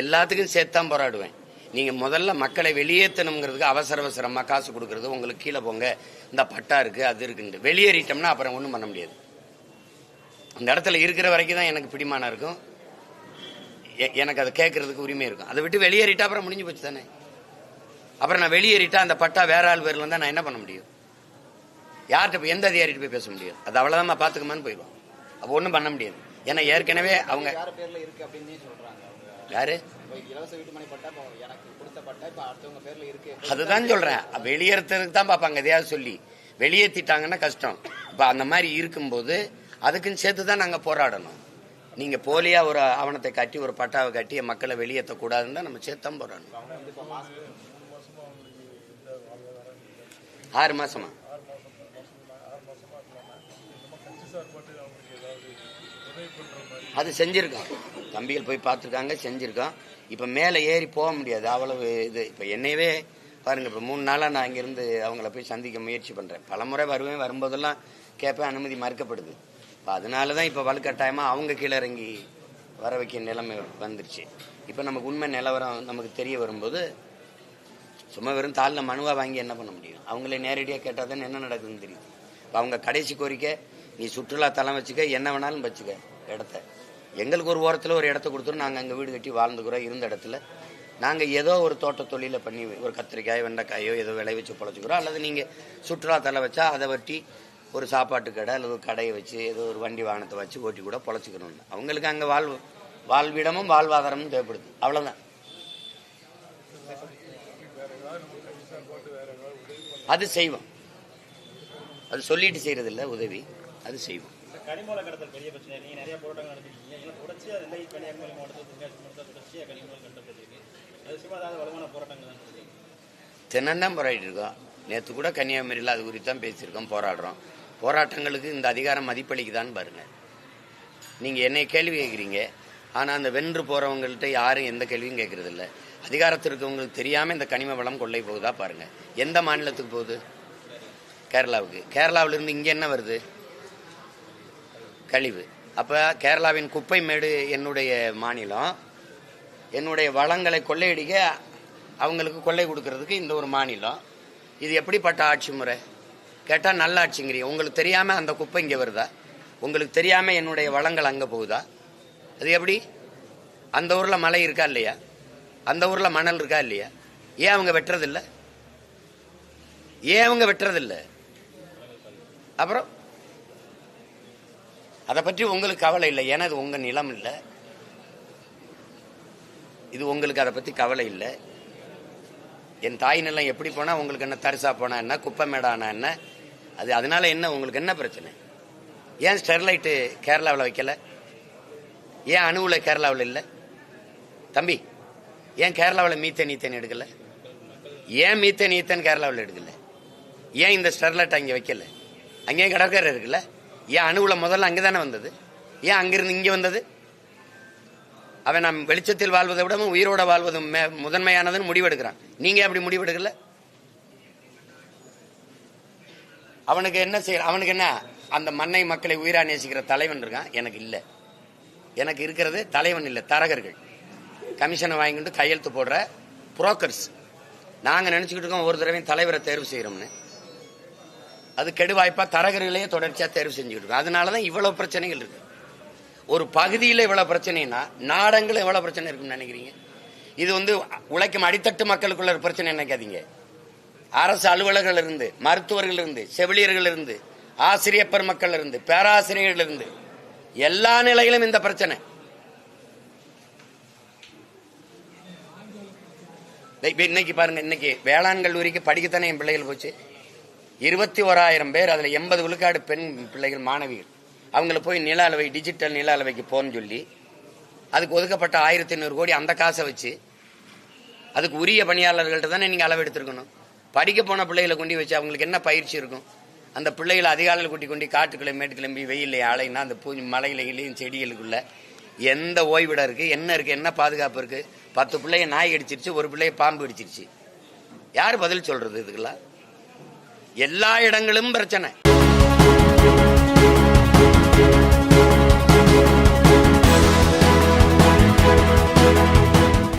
எல்லாத்துக்கும் சேர்த்தான் போராடுவேன். நீங்க முதல்ல மக்களை வெளியேற்றணுங்கிறதுக்கு அவசர அவசரமா காசு கொடுக்கறது உங்களுக்கு கீழே போங்க. இந்த பட்டா இருக்கு அது இருக்குன்ட்டு. வெளியேறிட்டோம்னா அப்புறம் ஒன்றும் பண்ண முடியாது. அந்த இடத்துல இருக்கிற வரைக்கும் தான் எனக்கு பிடிமானம் இருக்கும். எனக்கு அதை கேட்கறதுக்கு உரிமை இருக்கும். அதை விட்டு வெளியேறிட்டா அப்புறம் முடிஞ்சு போச்சு தானே? அப்புறம் நான் வெளியேறிட்டா அந்த பட்டா வேற ஆள் பேர்ல இருந்தா நான் என்ன பண்ண முடியும்? யார்கிட்ட போய் எந்த அதிகாரிகிட்ட போய் பேச முடியும்? அது அவ்வளவுதான் பாத்துக்கமான்னு போயிடும் அப்போ ஒன்றும் பண்ண முடியாது. ஏன்னா ஏற்கனவே அவங்க யார் அதுதான் சொல்றேன் வெளியேறதுக்கு தான் பார்ப்பாங்க எதையாவது சொல்லி வெளியேற்றிட்டாங்கன்னா கஷ்டம் இப்ப அந்த மாதிரி இருக்கும்போது அதுக்குன்னு சேர்த்து தான் நாங்க போராடணும் நீங்க போலியா ஒரு ஆவணத்தை காட்டி ஒரு பட்டாவை காட்டி மக்களை வெளியேற்றக்கூடாதுன்னு தான் நம்ம சேர்த்து தான் போராடணும் ஆறு மாசமா அது செஞ்சிருக்கோம் தம்பிகள் போய் பார்த்துருக்காங்க செஞ்சுருக்கான். இப்போ மேலே ஏறி போக முடியாது அவ்வளவு இது. இப்போ என்னையவே பாருங்கள் இப்போ மூணு நாளாக நான் இங்கேருந்து அவங்கள போய் சந்திக்க முயற்சி பண்ணுறேன் பலமுறை வருவேன் வரும்போதெல்லாம் கேட்பேன் அனுமதி மறுக்கப்படுது. இப்போ அதனால தான் இப்போ வலுக்கட்டாயமாக அவங்க கீழே இறங்கி வர வைக்க நிலைமை வந்துருச்சு. இப்போ நமக்கு உண்மை நிலவரம் நமக்கு தெரிய வரும்போது சும்மா வெறும் தாளில் மனுவாக வாங்கி என்ன பண்ண முடியும்? அவங்களே நேரடியாக கேட்டால் தானே என்ன நடக்குதுன்னு தெரியுது இப்போ அவங்க கடைசி கோரிக்கை நீ சுற்றுலா தளம் வச்சுக்க என்ன வேணாலும் வச்சுக்க. இடத்த. எங்களுக்கு ஒரு ஓரத்தில் ஒரு இடத்த கொடுத்துரும் நாங்கள் அங்கே வீடு கட்டி வாழ்ந்துக்கிறோம் இருந்த இடத்துல. நாங்கள் ஏதோ ஒரு தோட்ட தொழிலை பண்ணி ஒரு கத்திரிக்காய் வெண்டைக்காயோ ஏதோ விளை வச்சு பொழைச்சிக்கிறோம். அல்லது நீங்கள் சுற்றுலா தலம் வச்சா அதை வட்டி ஒரு சாப்பாட்டு கடை அல்லது ஒரு கடையை வச்சு ஏதோ ஒரு வண்டி வாகனத்தை வச்சு ஓட்டி கூட பொழைச்சிக்கணும் அவங்களுக்கு அங்கே வாழ்வு வாழ்விடமும் வாழ்வாதாரமும் தேவைப்படுது. அவ்வளோதான் அது செய்வோம். அது சொல்லிட்டு செய்யறதில்ல உதவி. அது செய்வோம். கனிமூல கடத்தல் பெரிய பிரச்சனை. நீங்க நிறைய போராட்டங்கள் நடத்திருக்கீங்க. ஏன்னா தொடர்ச்சியா நெல்லை கன்னியாகுமரி மாவட்டத்தில் தென்காசி மாவட்டத்தில் தொடர்ச்சியா கனிமூலம் கண்டப்பட்டிருக்கு. அது சும்மா ஏதாவது வலுவான போராட்டங்கள் தான் நடத்திருக்கீங்க தினந்தான் போராடிட்டு இருக்கோம். நேற்று கூட கன்னியாகுமரியில் அது குறித்து தான் பேசியிருக்கோம் போராடுறோம். போராட்டங்களுக்கு இந்த அதிகாரம் மதிப்பளிக்குதான்னு பாருங்க. நீங்கள் என்னை கேள்வி கேட்குறீங்க. ஆனால் அந்த வென்று போகிறவங்கள்ட்ட யாரும் எந்த கேள்வியும் கேட்கறது இல்ல அதிகாரத்தில் இருக்கவங்களுக்கு தெரியாமல் இந்த கனிம வளம் கொள்ளை போகுதா பாருங்கள் எந்த மாநிலத்துக்கு போகுது? கேரளாவுக்கு. கேரளாவுல இங்கே என்ன வருது? கழிவு. அப்போ கேரளாவின் குப்பை மேடு என்னுடைய மாநிலம். என்னுடைய வளங்களை கொள்ளையடிக்க அவங்களுக்கு கொள்ளை கொடுக்கறதுக்கு இந்த ஒரு மாநிலம். இது எப்படிப்பட்ட ஆட்சி முறை? கேட்டால் நல்ல ஆட்சிங்கிறீங்க. உங்களுக்கு தெரியாமல் அந்த குப்பை இங்கே வருதா? உங்களுக்கு தெரியாமல் என்னுடைய வளங்கள் அங்கே போகுதா? அது எப்படி? அந்த ஊரில் மலை இருக்கா இல்லையா? அந்த ஊரில் மணல் இருக்கா இல்லையா? ஏன் அவங்க வெட்டுறதில்ல? ஏன் அவங்க வெட்டுறதில்லை? அப்புறம் அதை பற்றி உங்களுக்கு கவலை இல்லை. ஏன்னா இது உங்கள் நிலம் இல்லை. இது உங்களுக்கு அதை பற்றி கவலை இல்லை. என் தாய் நிலம் எப்படி போனால் உங்களுக்கு என்ன தரிசா போனா என்ன குப்பை மேடானா என்ன அது அதனால என்ன உங்களுக்கு என்ன பிரச்சனை? ஏன் ஸ்டெர்லைட்டு கேரளாவில் வைக்கலை? ஏன் அணுவில் கேரளாவில் இல்லை? தம்பி ஏன் கேரளாவில் மீத்தன் ஈத்தன் எடுக்கலை? ஏன் மீத்தன் ஈத்தன் கேரளாவில் எடுக்கலை? ஏன் இந்த ஸ்டெர்லைட் அங்கே வைக்கல? அங்கேயும் கடற்கரை இருக்குல்ல? ஏன் அணுகுல முதல்ல அங்கே தானே வந்தது? ஏன் அங்கிருந்து இங்கே வந்தது? அவன் நாம் வெளிச்சத்தில் வாழ்வதை விடவும் உயிரோட வாழ்வது மே- முதன்மையானதுன்னு முடிவெடுக்கிறான். நீங்கள் அப்படி முடிவெடுக்கல? அவனுக்கு என்ன செய்ய அவனுக்கு என்ன? அந்த மண்ணை மக்களை உயிரா நேசிக்கிற தலைவன் இருக்கான். எனக்கு இல்லை. எனக்கு இருக்கிறது தலைவன் இல்லை தரகர்கள். கமிஷனை வாங்கிட்டு கையெழுத்து போடுற புரோக்கர்ஸ் நாங்கள் நினச்சிக்கிட்டு இருக்கோம் ஒரு தடவையும் தலைவரை தேர்வு செய்கிறோம்னு அது கெடுவாய்ப்பா தரகர்களையே தொடர்ச்சியா தேர்வு செஞ்சுக்கிட்டு இருக்கோம் அதனாலதான் இவ்வளவு பிரச்சனைகள் இருக்கு. ஒரு பகுதியில் இவ்வளவு பிரச்சனைனா நாடங்களும் எவ்வளவு பிரச்சனை இருக்குன்னு நினைக்கிறீங்க? இது வந்து உழைக்கும் அடித்தட்டு மக்களுக்குள்ள ஒரு பிரச்சனை நினைக்காதீங்க. அரசு அலுவலர்கள் இருந்து மருத்துவர்கள் இருந்து செவிலியர்கள் இருந்து ஆசிரியர் பெருமக்கள் இருந்து பேராசிரியர்கள் இருந்து எல்லா நிலையிலும் இந்த பிரச்சனை. இன்னைக்கு பாருங்க இன்னைக்கு வேளாண் கல்லூரிக்கு படிக்கத்தானே என் பிள்ளைகள் போச்சு? இருபத்தி ஓராயிரம் பேர் அதில் எண்பது விழுக்காடு பெண் பிள்ளைகள் மாணவிகள். அவங்கள போய் நில அளவை டிஜிட்டல் நில அளவைக்கு போன்னு சொல்லி அதுக்கு ஒதுக்கப்பட்ட ஆயிரத்தி ஐநூறு கோடி அந்த காசை வச்சு அதுக்கு உரிய பணியாளர்கள்ட்ட தானே நீங்கள் அளவு எடுத்துருக்கணும். படிக்க போன பிள்ளைகளை கொண்டு வச்சு அவங்களுக்கு என்ன பயிற்சி இருக்கும்? அந்த பிள்ளைகளை அதிகாலையில் கூட்டி கொண்டு காட்டுக்குள்ள மேட்டு கிளம்பி வெயிலே அலைனா அந்த பூ மலையிலையும் செடிகளுக்குள்ள எந்த ஓய்விடம் இருக்குது என்ன இருக்குது என்ன பாதுகாப்பு இருக்குது பத்து பிள்ளைய நாய் அடிச்சிருச்சு ஒரு பிள்ளைய பாம்பு அடிச்சிருச்சு. யார் பதில் சொல்கிறது இதுக்கெல்லாம்? எல்லா இடங்களும் பிரச்சனை.